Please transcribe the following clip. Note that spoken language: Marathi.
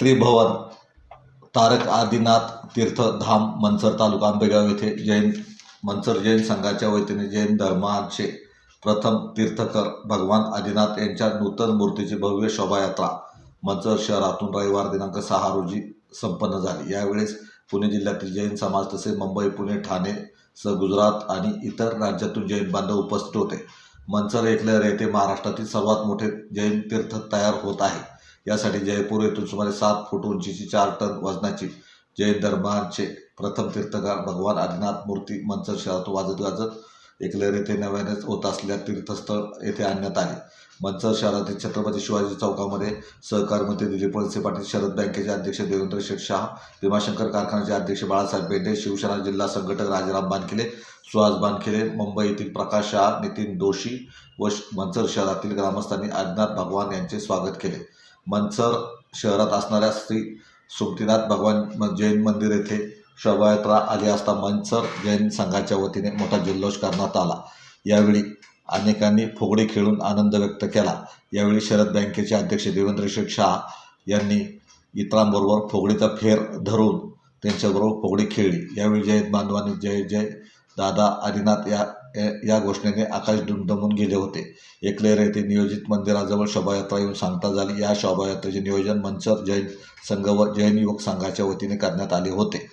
त्रिभवन तारक आदिनाथ तीर्थधाम मनसर तालुका आंबेगाव येथे जैन मनसर जैन संघाच्या वतीने जैन धर्माचे प्रथम तीर्थकर भगवान आदिनाथ यांच्या नूतन मूर्तीची भव्य शोभायात्रा मनसर शहरातून रविवार दिनांक सहा रोजी संपन्न झाली. यावेळेस पुणे जिल्ह्यातील जैन समाज तसेच मुंबई पुणे ठाणे स गुजरात आणि इतर राज्यातून जैन बांधव उपस्थित होते. मनसर एकलेर येथे महाराष्ट्रातील सर्वात मोठे जैन तीर्थ तयार होत आहे. यासाठी जयपूर येथून सुमारे सात फूट उंचीची चार टन वजनाची जैन धर्मांचे प्रथम तीर्थकार भगवान आदिनाथ मूर्ती मंचर शहरात वाजत गाजत एकलेर येथे नव्यानेच होत असलेल्या तीर्थस्थळ येथे आणण्यात आले. मंचर शहरातील छत्रपती शिवाजी चौकामध्ये सहकार मंत्री दिलीप वळसे पाटील शरद बँकेचे अध्यक्ष देवेंद्र शेठ शाह भीमाशंकर कारखान्याचे अध्यक्ष बाळासाहेब बेंडे शिवसेना जिल्हा संघटक राजाराम बानखिले सुहास बानखिले मुंबई येथील प्रकाश शाह नितीन दोशी व मंचर शहरातील ग्रामस्थांनी आदिनाथ भगवान यांचे स्वागत केले. मंचर शहरात असणाऱ्या श्री सुमतीनाथ भगवान म- जैन मंदिर येथे शोभायात्रा आली असता मंचर जैन संघाच्या वतीने मोठा जल्लोष करण्यात आला. यावेळी अनेकांनी फुगडी खेळून आनंद व्यक्त केला. यावेळी शरद बँकेचे अध्यक्ष देवेंद्र शेख शाह यांनी इतरांबरोबर फुगडीचा फेर धरून त्यांच्याबरोबर फुगडी खेळली. यावेळी जैन बांधवांनी जय जय दादा आदिनाथ या या घोषणेने आकाश दुमदमून गेले होते. एकलेर येथे नियोजित मंदिराजवळ शोभायात्रा येऊन सांगता झाली. या शोभायात्रेचे नियोजन मनसर जैन संघ व जैन युवक संघाच्या वतीने करण्यात आले होते.